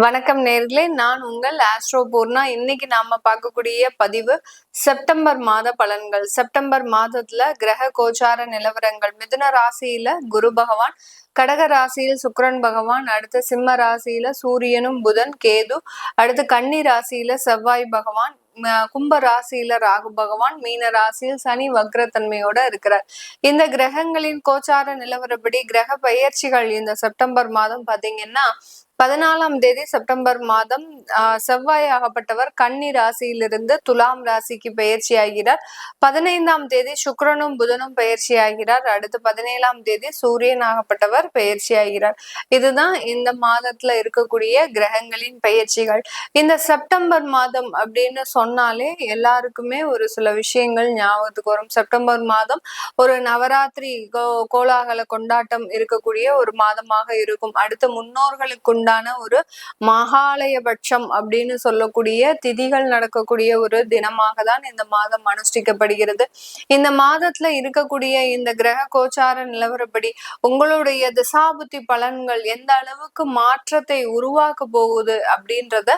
வணக்கம் நேர்களே. நான் உங்கள் ஆஸ்ட்ரோ பூர்ணா இன்னைக்கு நாம பார்க்கக்கூடிய பதிவு செப்டம்பர் மாத பலன்கள். செப்டம்பர் மாதத்துல கிரக கோச்சார நிலவரங்கள். மிதுன ராசியில குரு பகவான் கடக ராசியில் சுக்கரன் பகவான் அடுத்து சிம்ம ராசியில சூரியனும் புதன் கேது அடுத்து கன்னி ராசியில செவ்வாய் பகவான் கும்ப ராசியில ராகு பகவான் மீன ராசியில் சனி வக்ரத்தன்மையோட இருக்கிறார். இந்த கிரகங்களின் கோச்சார நிலவரப்படி கிரக பயிற்சிகள் இந்த செப்டம்பர் மாதம் பாத்தீங்கன்னா பதினாலாம் தேதி செப்டம்பர் மாதம் செவ்வாய் ஆகப்பட்டவர் கன்னி ராசியிலிருந்து துலாம் ராசிக்கு பயிற்சி ஆகிறார் பதினைந்தாம் தேதி சுக்கரனும் புதனும் பயிற்சி ஆகிறார் அடுத்து பதினேழாம் தேதி சூரியன் ஆகப்பட்டவர் பயிற்சி ஆகிறார் இதுதான் இந்த மாதத்துல இருக்கக்கூடிய கிரகங்களின் பயிற்சிகள் இந்த செப்டம்பர் மாதம் அப்படின்னு சொன்னாலே எல்லாருக்குமே ஒரு சில விஷயங்கள் ஞாபகத்துக்கு வரும். செப்டம்பர் மாதம் ஒரு நவராத்திரி கோலாகல கொண்டாட்டம் இருக்கக்கூடிய ஒரு மாதமாக இருக்கும். அடுத்து முன்னோர்களுக்கு உண்டான ஒரு மகாலயபட்சம் அப்படின்னு சொல்லக்கூடிய திதிகள் நடக்கக்கூடிய ஒரு தினமாக தான் இந்த மாதம் அனுஷ்டிக்கப்படுகிறது. இந்த மாதத்துல இருக்கக்கூடிய இந்த கிரக கோச்சார நிலவரப்படி உங்களுடைய திசாபுத்தி பலன்கள் எந்த அளவுக்கு மாற்றத்தை உருவாக்க போகுது அப்படின்றத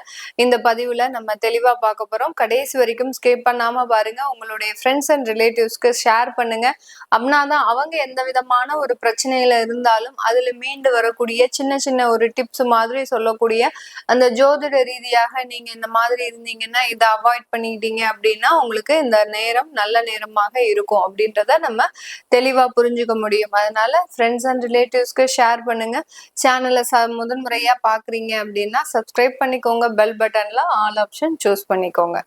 இந்த பதிவுல நம்ம தெளிவா பார்க்க போறோம். கடைசி வரைக்கும் ஸ்கிப் பண்ணாம பாருங்க. உங்களுடைய ஃப்ரெண்ட்ஸ் அண்ட் ரிலேட்டிவ்ஸ்க்கு ஷேர் பண்ணுங்க. அப்படின்னாதான் அவங்க எந்த விதமான ஒரு பிரச்சனையில இருந்தாலும் அதுல மீண்டு வரக்கூடிய சின்ன சின்ன ஒரு டிப்ஸ் மாதிரி சொல்லக்கூடிய அந்த ஜோதிட ரீதியாக நீங்க இந்த மாதிரி இருந்தீங்கன்னா இதை அவாய்ட் பண்ணிக்கிட்டீங்க அப்படின்னா உங்களுக்கு இந்த நேரம் நல்ல நேரமாக இருக்கும் அப்படின்றத நம்ம தெளிவா புரிஞ்சுக்க முடியும். அதனால ஃப்ரெண்ட்ஸ் அண்ட் ரிலேட்டிவ்ஸ்க்கு ஷேர் பண்ணுங்க. சேனலை ச முதன்முறையா பாக்குறீங்க அப்படின்னா சப்ஸ்கிரைப் பண்ணிக்கோங்க. பெல் பட்டன்ல ஆல் ஆப்ஷன் சூஸ் பண்ணிக்கோங்க.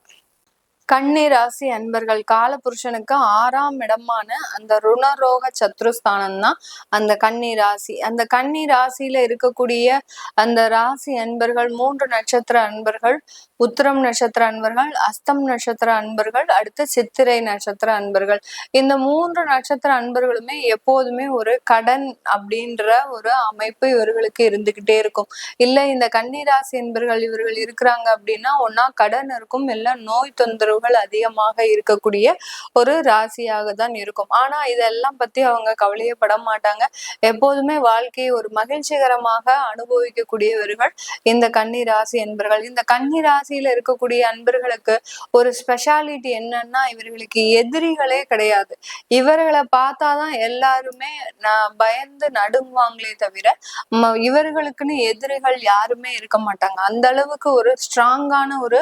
கன்னி ராசி அன்பர்கள் காலபுருஷனுக்கு ஆறாம் இடமான அந்த ருணரோக சத்ருஸ்தானம் தான் அந்த கன்னி ராசி அந்த கன்னி ராசியில இருக்கக்கூடிய அந்த ராசி அன்பர்கள் மூன்று நட்சத்திர அன்பர்கள் உத்திரம் நட்சத்திர அன்பர்கள் அஸ்தம் நட்சத்திர அன்பர்கள் அடுத்து சித்திரை நட்சத்திர அன்பர்கள். இந்த மூன்று நட்சத்திர அன்பர்களுமே எப்போதுமே ஒரு கடன் அப்படின்ற ஒரு அமைப்பு இவர்களுக்கு இருந்துகிட்டே இருக்கும். இல்ல இந்த கன்னிராசி அன்பர்கள் இவர்கள் இருக்கிறாங்க அப்படின்னா ஒன்னா கடன் இருக்கும் இல்ல நோய் தொந்தரவுகள் அதிகமாக இருக்கக்கூடிய ஒரு ராசியாக தான் இருக்கும். ஆனா இதெல்லாம் பத்தி அவங்க கவலையப்பட மாட்டாங்க. எப்போதுமே வாழ்க்கையை ஒரு மகிழ்ச்சிகரமாக அனுபவிக்கக்கூடியவர்கள் இந்த கன்னி ராசி என்பர்கள். இந்த கன்னி ராசியில இருக்கக்கூடிய அன்பர்களுக்கு ஒரு ஸ்பெஷாலிட்டி என்னன்னா இவர்களுக்கு எதிரிகளே கிடையாது. இவர்களை பார்த்தாதான் எல்லாருமே நான் பயந்து நடுங்குவாங்களே தவிர இவர்களுக்குன்னு எதிரிகள் யாருமே இருக்க மாட்டாங்க. அந்த அளவுக்கு ஒரு ஸ்ட்ராங்கான ஒரு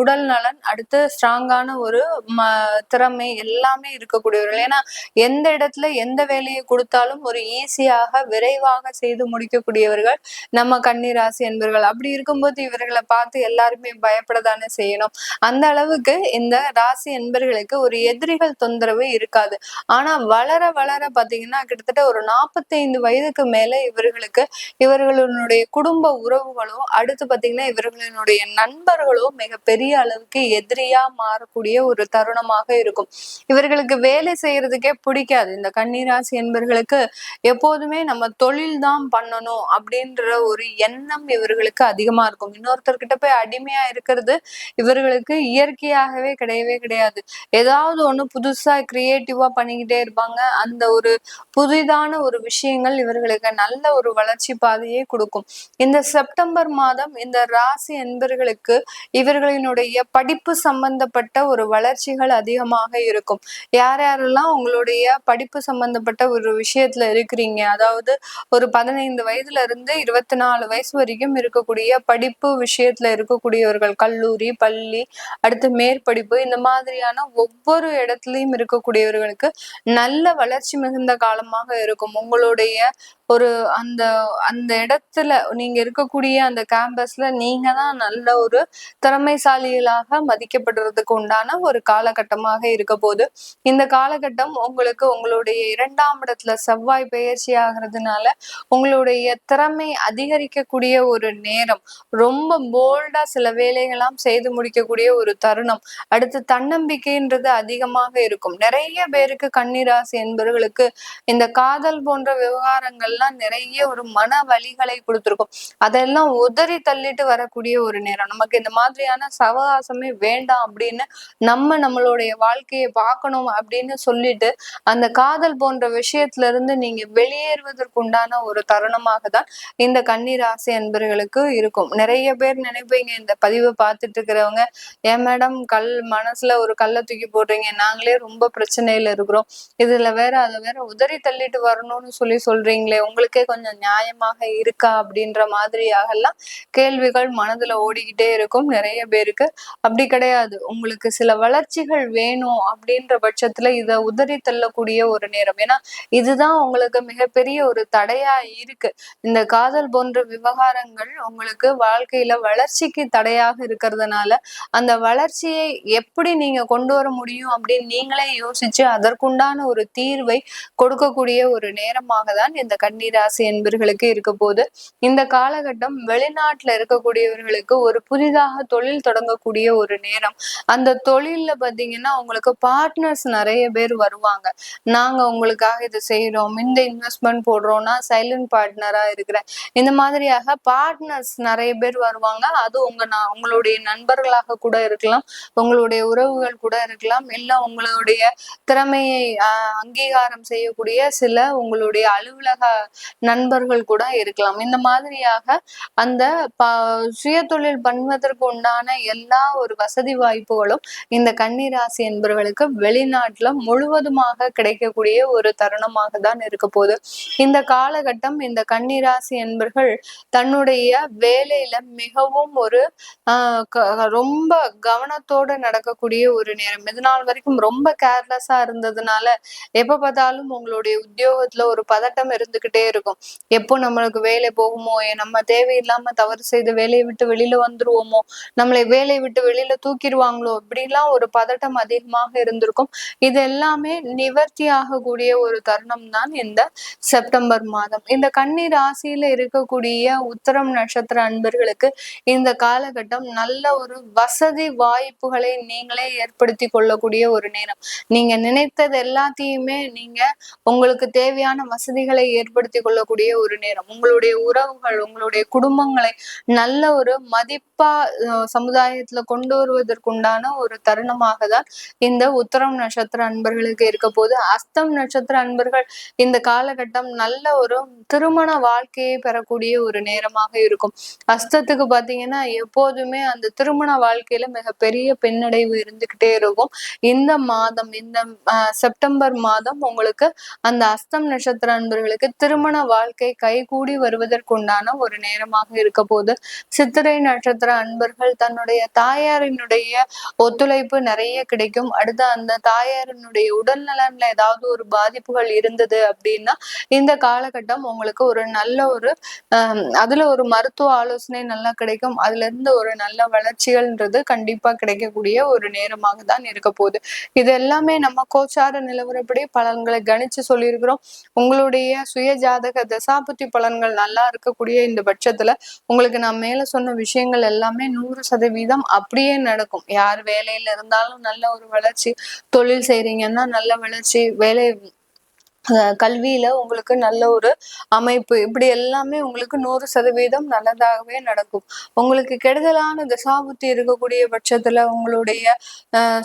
உடல் நலன் அடுத்து ஸ்ட்ராங்கான ஒரு ம திறமை எல்லாமே இருக்கக்கூடியவர்கள். ஏன்னா எந்த இடத்துல எந்த வேலையை கொடுத்தாலும் ஒரு ஈஸியாக விரைவாக செய்து முடிக்கக்கூடியவர்கள் நம்ம கன்னிராசி என்பவர்கள் அப்படி இருக்கும்போது இவர்களை பார்த்து எல்லாருமே பயப்படதானே செய்யணும். அந்த அளவுக்கு இந்த ராசி என்பர்களுக்கு ஒரு எதிரிகள் தொந்தரவு இருக்காது. ஆனா வளர வளர பாத்தீங்கன்னா கிட்டத்தட்ட ஒரு நாற்பத்தைந்து வயதுக்கு மேல இவர்களுக்கு இவர்களுடைய குடும்ப உறவுகளோ அடுத்து பாத்தீங்கன்னா இவர்களினுடைய நண்பர்களோ மிக பெரிய அளவுக்கு வழியா மாறக்கூடிய ஒரு தருணமாக இருக்கும். இவர்களுக்கு வேலை செய்யறதுக்கே பிடிக்காது. இந்த கன்னிராசி என்பர்களுக்கு எப்போதுமே நம்ம தொழில் தான் பண்ணணும் அப்படின்ற ஒரு எண்ணம் இவர்களுக்கு அதிகமா இருக்கும். இன்னொருத்தர்கிட்ட போய் அடிமையா இருக்கிறது இவர்களுக்கு இயற்கையாகவே கிடையவே கிடையாது. ஏதாவது ஒண்ணு புதுசா கிரியேட்டிவா பண்ணிக்கிட்டே இருப்பாங்க. அந்த ஒரு புதிதான ஒரு விஷயங்கள் இவர்களுக்கு நல்ல ஒரு வளர்ச்சி பாதையை கொடுக்கும். இந்த செப்டம்பர் மாதம் இந்த ராசி என்பர்களுக்கு இவர்களினுடைய படிப்பு சம்பந்தப்பட்ட ஒரு வளர்ச்சிகள் அதிகமாக இருக்கும். யார் யாரெல்லாம் உங்களுடைய படிப்பு சம்பந்தப்பட்ட ஒரு விஷயத்துல இருக்கிறீங்க? அதாவது ஒரு பதினைந்து வயதுல இருந்து இருபத்தி நாலு வயசு வரைக்கும் இருக்கக்கூடிய படிப்பு விஷயத்துல இருக்கக்கூடியவர்கள் கல்லூரி பள்ளி அடுத்து மேற்படிப்பு இந்த மாதிரியான ஒவ்வொரு இடத்துலயும் இருக்கக்கூடியவர்களுக்கு நல்ல வளர்ச்சி மிகுந்த காலமாக இருக்கும். உங்களுடைய ஒரு அந்த அந்த இடத்துல நீங்க இருக்கக்கூடிய அந்த கேம்பஸ்ல நீங்க தான் நல்ல ஒரு திறமைசாலிகளாக மதிக்கப்படுறதுக்கு உண்டான ஒரு காலகட்டமாக இருக்க போது இந்த காலகட்டம் உங்களுக்கு உங்களுடைய இரண்டாம் இடத்துல செவ்வாய் பயிற்சி ஆகிறதுனால உங்களுடைய திறமை அதிகரிக்கக்கூடிய ஒரு நேரம் ரொம்ப போல்டா சில வேலைகளாம் செய்து முடிக்கக்கூடிய ஒரு தருணம் அடுத்து தன்னம்பிக்கைன்றது அதிகமாக இருக்கும். நிறைய பேருக்கு கன்னிராசி என்பவர்களுக்கு இந்த காதல் போன்ற விவகாரங்கள் அதெல்லாம் நிறைய ஒரு மன வழிகளை கொடுத்துருக்கும். அதெல்லாம் உதறி தள்ளிட்டு வரக்கூடிய ஒரு நேரம். நமக்கு இந்த மாதிரியான சவகாசமே வேண்டாம் அப்படின்னு நம்ம நம்மளுடைய வாழ்க்கையை பார்க்கணும் அப்படின்னு சொல்லிட்டு அந்த காதல் போன்ற விஷயத்துல இருந்து நீங்க வெளியேறுவதற்கு உண்டான ஒரு தருணமாக தான் இந்த கண்ணீர் ஆசை அன்பர்களுக்கு இருக்கும். நிறைய பேர் நினைப்பீங்க இந்த பதிவை பார்த்துட்டு இருக்கிறவங்க ஏன் மேடம் கல் மனசுல ஒரு கல்லை தூக்கி போடுறீங்க? நாங்களே ரொம்ப பிரச்சனையில இருக்கிறோம். இதுல வேற அதை வேற உதறி தள்ளிட்டு வரணும்னு சொல்லி சொல்றீங்களே உங்களுக்கே கொஞ்சம் நியாயமாக இருக்கா அப்படின்ற மாதிரியாக எல்லாம் கேள்விகள் மனதுல ஓடிக்கிட்டே இருக்கும் நிறைய பேருக்கு. அப்படி கிடையாது. உங்களுக்கு சில வளர்ச்சிகள் வேணும் அப்படின்ற பட்சத்துல இத உதறி தள்ளக்கூடிய ஒரு நேரம். ஏன்னா இதுதான் உங்களுக்கு மிகப்பெரிய ஒரு தடையா இருக்கு. இந்த காதல் போன்ற விவகாரங்கள் உங்களுக்கு வாழ்க்கையில வளர்ச்சிக்கு தடையாக இருக்கிறதுனால அந்த வளர்ச்சியை எப்படி நீங்க கொண்டு வர முடியும் அப்படின்னு நீங்களே யோசிச்சு அதற்குண்டான ஒரு தீர்வை கொடுக்கக்கூடிய ஒரு நேரமாக தான் இந்த கன்னிராசி என்பர்களுக்கு இருக்க போது இந்த காலகட்டம் வெளிநாட்டுல இருக்கக்கூடியவர்களுக்கு ஒரு புதிதாக தொழில் தொடங்கக்கூடிய ஒரு நேரம். அந்த தொழில்ல பாத்தீங்கன்னா உங்களுக்கு பார்ட்னர்ஸ் நிறைய பேர் வருவாங்க. நாங்க உங்களுக்காக இதை செய்யறோம் இந்த இன்வெஸ்ட்மெண்ட் போடுறோம்னா சைலண்ட் பார்ட்னரா இருக்கிறேன். இந்த மாதிரியாக பார்ட்னர்ஸ் நிறைய பேர் வருவாங்க. அது உங்க நான் உங்களுடைய நண்பர்களாக கூட இருக்கலாம். உங்களுடைய உறவுகள் கூட இருக்கலாம். இல்ல உங்களுடைய திறமையை அங்கீகாரம் செய்யக்கூடிய சில உங்களுடைய அலுவலக நண்பர்கள் கூட இருக்கலாம். இந்த மாதிரியாக அந்த சுய தொழில் பண்ணுவதற்கு உண்டான எல்லா ஒரு வசதி வாய்ப்புகளும் இந்த கன்னிராசி என்பவர்களுக்கு வெளிநாட்டுல முழுவதுமாக கிடைக்கக்கூடிய ஒரு தருணமாக தான் இருக்க போகுது. இந்த காலகட்டம் இந்த கன்னிராசி என்பர்கள் தன்னுடைய வேலையில மிகவும் ஒரு ரொம்ப கவனத்தோட நடக்கக்கூடிய ஒரு நேரம். இது நாள் வரைக்கும் ரொம்ப கேர்லெஸ்ஸா இருந்ததுனால எப்ப பார்த்தாலும் உங்களுடைய உத்தியோகத்துல ஒரு பதட்டம் இருந்துகிட்டு இருக்கும். எப்போ நம்மளுக்கு வேலை போகுமோ நம்ம தேவையில்லாம தவறு செய்து வேலையை விட்டு வெளியில வந்துருவோமோ நம்மளை வேலையை விட்டு வெளியில தூக்கிடுவாங்களோ இப்படிலாம் ஒரு பதட்டம் அதிகமாக இருந்திருக்கும். இது எல்லாமே நிவர்த்தி ஆகக்கூடிய ஒரு தருணம் தான் இந்த செப்டம்பர் மாதம். இந்த கன்னி ராசியில இருக்கக்கூடிய உத்தரம் நட்சத்திர அன்பர்களுக்கு இந்த காலகட்டம் நல்ல ஒரு வசதி வாய்ப்புகளை நீங்களே ஏற்படுத்தி கொள்ளக்கூடிய ஒரு நேரம். நீங்க நினைத்தது எல்லாத்தையுமே நீங்க உங்களுக்கு தேவையான வசதிகளை ஏற்படுத்தி கொள்ளக்கூடிய ஒரு நேரம். உங்களுடைய உறவுகள் உங்களுடைய குடும்பங்களை நல்ல ஒரு மதிப்பா சமுதாயத்துல கொண்டு வருவதற்குண்டான ஒரு தருணமாக தான் இந்த உத்தரம் நட்சத்திர அன்பர்களுக்கு இருக்க போது அஸ்தம் நட்சத்திர அன்பர்கள் இந்த காலகட்டம் நல்ல ஒரு திருமண வாழ்க்கையை பெறக்கூடிய ஒரு நேரமாக இருக்கும். அஸ்தத்துக்கு பாத்தீங்கன்னா எப்போதுமே அந்த திருமண வாழ்க்கையில மிகப்பெரிய பின்னடைவு இருந்துகிட்டே இருக்கும். இந்த மாதம் இந்த செப்டம்பர் மாதம் உங்களுக்கு அந்த அஸ்தம் நட்சத்திர அன்பர்களுக்கு திருமண வாழ்க்கை கைகூடி வருவதற்குண்டான ஒரு நேரமாக இருக்க போது சித்திரை நட்சத்திர அன்பர்கள் தன்னுடைய தாயாரினுடைய ஒத்துழைப்பு நிறைய கிடைக்கும். அடுத்து அந்த தாயாரினுடைய உடல் நலன்ல ஏதாவது ஒரு பாதிப்புகள் இருந்தது அப்படின்னா இந்த காலகட்டம் உங்களுக்கு ஒரு நல்ல ஒரு அதுல ஒரு மருத்துவ ஆலோசனை நல்லா கிடைக்கும். அதுல இருந்து ஒரு நல்ல வளர்ச்சிகள்ன்றது கண்டிப்பா கிடைக்கக்கூடிய ஒரு நேரமாக தான் இருக்க போகுது. இது எல்லாமே நம்ம கோச்சார நிலவரப்படி பலன்களை கணிச்சு சொல்லியிருக்கிறோம். உங்களுடைய சுய ஜாதக தசாபுத்தி பலன்கள் நல்லா இருக்கக்கூடிய இந்த பட்சத்துல உங்களுக்கு நான் மேல சொன்ன விஷயங்கள் எல்லாமே நூறு சதவீதம் அப்படியே நடக்கும். யார் வேலையில இருந்தாலும் நல்ல ஒரு வளர்ச்சி தொழில் செய்றீங்கன்னா நல்ல வளர்ச்சி வேலை கல்வியில உங்களுக்கு நல்ல ஒரு அமைப்பு. இப்படி எல்லாமே உங்களுக்கு நூறு சதவீதம் நல்லதாகவே நடக்கும். உங்களுக்கு கெடுதலான தசாபுத்தி இருக்கக்கூடிய பட்சத்துல உங்களுடைய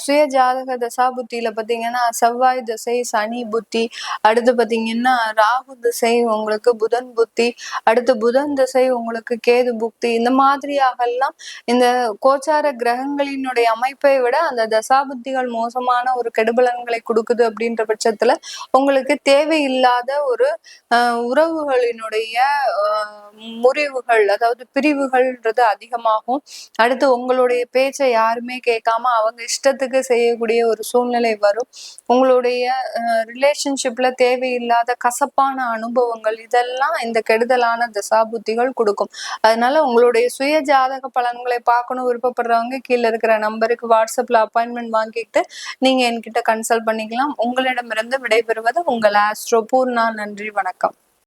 சுய ஜாதக தசாபுத்தியில பாத்தீங்கன்னா செவ்வாய் திசை சனி புத்தி அடுத்து பாத்தீங்கன்னா ராகு திசை உங்களுக்கு புதன் புத்தி அடுத்து புதன் திசை உங்களுக்கு கேது புக்தி. இந்த மாதிரியாக எல்லாம் இந்த கோச்சார கிரகங்களினுடைய அமைப்பை விட அந்த தசாபுத்திகள் மோசமான ஒரு கெடுபலன்களை கொடுக்குது அப்படின்ற பட்சத்துல உங்களுக்கு தேவையில்லாத ஒரு உறவுகளினுடைய முறிவுகள் அதாவது பிரிவுகள்ன்றது அதிகமாகும். அடுத்து உங்களுடைய பேச்சை யாருமே கேட்காம அவங்க இஷ்டத்துக்கு செய்யக்கூடிய ஒரு சூழ்நிலை வரும். உங்களுடைய ரிலேஷன்ஷிப்ல தேவையில்லாத கசப்பான அனுபவங்கள் இதெல்லாம் இந்த கெடுதலான தசாபுத்திகள் கொடுக்கும். அதனால உங்களுடைய சுய ஜாதக பலன்களை பார்க்கணும் விருப்பப்படுறவங்க கீழே இருக்கிற நம்பருக்கு வாட்ஸ்அப்ல அப்பாயின்மெண்ட் வாங்கிட்டு நீங்க என்கிட்ட கன்சல்ட் பண்ணிக்கலாம். உங்களிடமிருந்து விடைபெறுவது உங்கள் ஆஸ்ட்ரோ பூர்ணா நன்றி வணக்கம்.